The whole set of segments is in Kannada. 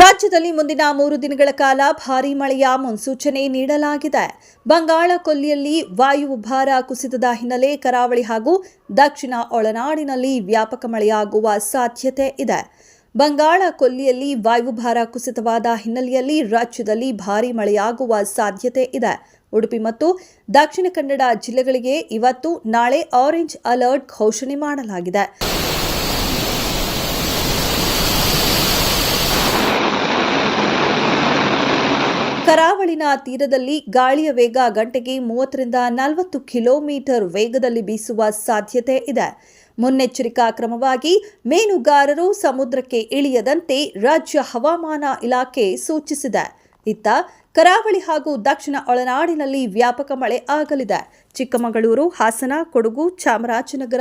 ರಾಜ್ಯದಲ್ಲಿ ಮುಂದಿನ ಮೂರು ದಿನಗಳ ಕಾಲ ಭಾರೀ ಮಳೆಯ ಮುನ್ಸೂಚನೆ ನೀಡಲಾಗಿದೆ. ಬಂಗಾಳ ಕೊಲ್ಲಿಯಲ್ಲಿ ವಾಯುಭಾರ ಕುಸಿತದ ಹಿನ್ನೆಲೆ ಕರಾವಳಿ ಹಾಗೂ ದಕ್ಷಿಣ ಒಳನಾಡಿನಲ್ಲಿ ವ್ಯಾಪಕ ಮಳೆಯಾಗುವ ಸಾಧ್ಯತೆ ಇದೆ. ಬಂಗಾಳ ಕೊಲ್ಲಿಯಲ್ಲಿ ವಾಯುಭಾರ ಕುಸಿತವಾದ ಹಿನ್ನೆಲೆಯಲ್ಲಿ ರಾಜ್ಯದಲ್ಲಿ ಭಾರೀ ಮಳೆಯಾಗುವ ಸಾಧ್ಯತೆ ಇದೆ. ಉಡುಪಿ ಮತ್ತು ದಕ್ಷಿಣ ಕನ್ನಡ ಜಿಲ್ಲೆಗಳಿಗೆ ಇವತ್ತು ನಾಳೆ ಆರೆಂಜ್ ಅಲರ್ಟ್ ಘೋಷಣೆ ಮಾಡಲಾಗಿದೆ. ಕರಾವಳಿನ ತೀರದಲ್ಲಿ ಗಾಳಿಯ ವೇಗ ಗಂಟೆಗೆ ಮೂವತ್ತರಿಂದ ನಲವತ್ತು ಕಿಲೋಮೀಟರ್ ವೇಗದಲ್ಲಿ ಬೀಸುವ ಸಾಧ್ಯತೆ ಇದೆ. ಮುನ್ನೆಚ್ಚರಿಕಾ ಕ್ರಮವಾಗಿ ಮೀನುಗಾರರು ಸಮುದ್ರಕ್ಕೆ ಇಳಿಯದಂತೆ ರಾಜ್ಯ ಹವಾಮಾನ ಇಲಾಖೆ ಸೂಚಿಸಿದೆ. ಇತ್ತ ಕರಾವಳಿ ಹಾಗೂ ದಕ್ಷಿಣ ಒಳನಾಡಿನಲ್ಲಿ ವ್ಯಾಪಕ ಮಳೆ ಆಗಲಿದೆ. ಚಿಕ್ಕಮಗಳೂರು, ಹಾಸನ, ಕೊಡಗು, ಚಾಮರಾಜನಗರ,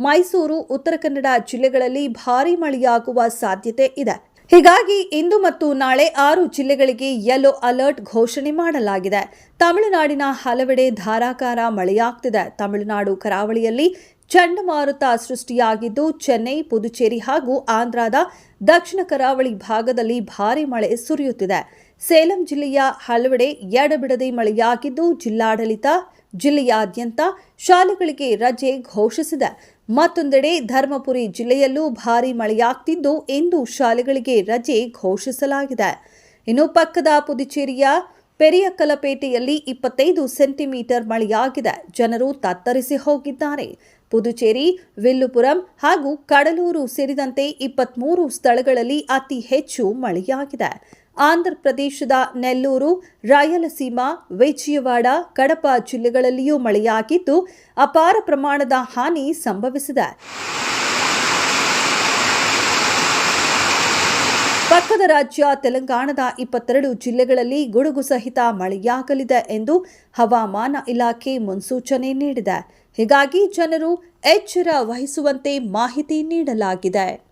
ಮೈಸೂರು, ಉತ್ತರ ಕನ್ನಡ ಜಿಲ್ಲೆಗಳಲ್ಲಿ ಭಾರೀ ಮಳೆಯಾಗುವ ಸಾಧ್ಯತೆ ಇದೆ. ಹೀಗಾಗಿ ಇಂದು ಮತ್ತು ನಾಳೆ ಆರು ಜಿಲ್ಲೆಗಳಿಗೆ ಯೆಲ್ಲೋ ಅಲರ್ಟ್ ಘೋಷಣೆ ಮಾಡಲಾಗಿದೆ. ತಮಿಳುನಾಡಿನ ಹಲವೆಡೆ ಧಾರಾಕಾರ ಮಳೆಯಾಗ್ತಿದೆ. ತಮಿಳುನಾಡು ಕರಾವಳಿಯಲ್ಲಿ ಚಂಡಮಾರುತ ಸೃಷ್ಟಿಯಾಗಿದ್ದು, ಚೆನ್ನೈ, ಪುದುಚೇರಿ ಹಾಗೂ ಆಂಧ್ರದ ದಕ್ಷಿಣ ಕರಾವಳಿ ಭಾಗದಲ್ಲಿ ಭಾರೀ ಮಳೆ ಸುರಿಯುತ್ತಿದೆ. ಸೇಲಂ ಜಿಲ್ಲೆಯ ಹಲವೆಡೆ ಎಡಬಿಡದೆ ಮಳೆಯಾಗಿದ್ದು, ಜಿಲ್ಲಾಡಳಿತ ಜಿಲ್ಲೆಯಾದ್ಯಂತ ಶಾಲೆಗಳಿಗೆ ರಜೆ ಘೋಷಿಸಿದೆ. ಮತ್ತೊಂದೆಡೆ ಧರ್ಮಪುರಿ ಜಿಲ್ಲೆಯಲ್ಲೂ ಭಾರೀ ಮಳೆಯಾಗ್ತಿದ್ದು ಇಂದು ಶಾಲೆಗಳಿಗೆ ರಜೆ ಘೋಷಿಸಲಾಗಿದೆ. ಇನ್ನು ಪಕ್ಕದ ಪುದುಚೇರಿಯ ಪೆರಿಯಕಲಪೇಟೆಯಲ್ಲಿ ಇಪ್ಪತ್ತೈದು ಸೆಂಟಿಮೀಟರ್ ಮಳೆಯಾಗಿದೆ. ಜನರು ತತ್ತರಿಸಿ ಹೋಗಿದ್ದಾರೆ. ಪುದುಚೇರಿ, ವಿಲ್ಲುಪುರಂ ಹಾಗೂ ಕಡಲೂರು ಸೇರಿದಂತೆ ಇಪ್ಪತ್ಮೂರು ಸ್ಥಳಗಳಲ್ಲಿ ಅತಿ ಹೆಚ್ಚು ಮಳೆಯಾಗಿದೆ. ಆಂಧ್ರ ಪ್ರದೇಶದ ನೆಲ್ಲೂರು, ರಾಯಲಸೀಮಾ, ವಿಜಯವಾಡ, ಕಡಪ ಜಿಲ್ಲೆಗಳಲ್ಲಿಯೂ ಮಳೆಯಾಗಿದ್ದು ಅಪಾರ ಪ್ರಮಾಣದ ಹಾನಿ ಸಂಭವಿಸಿದೆ. ಪಕ್ಕದ ರಾಜ್ಯ ತೆಲಂಗಾಣದ ಇಪ್ಪತ್ತೆರಡು ಜಿಲ್ಲೆಗಳಲ್ಲಿ ಗುಡುಗು ಸಹಿತ ಮಳೆಯಾಗಲಿದೆ ಎಂದು ಹವಾಮಾನ ಇಲಾಖೆ ಮುನ್ಸೂಚನೆ ನೀಡಿದೆ. ಹೀಗಾಗಿ ಜನರು ಎಚ್ಚರ ವಹಿಸುವಂತೆ ಮಾಹಿತಿ ನೀಡಲಾಗಿದೆ.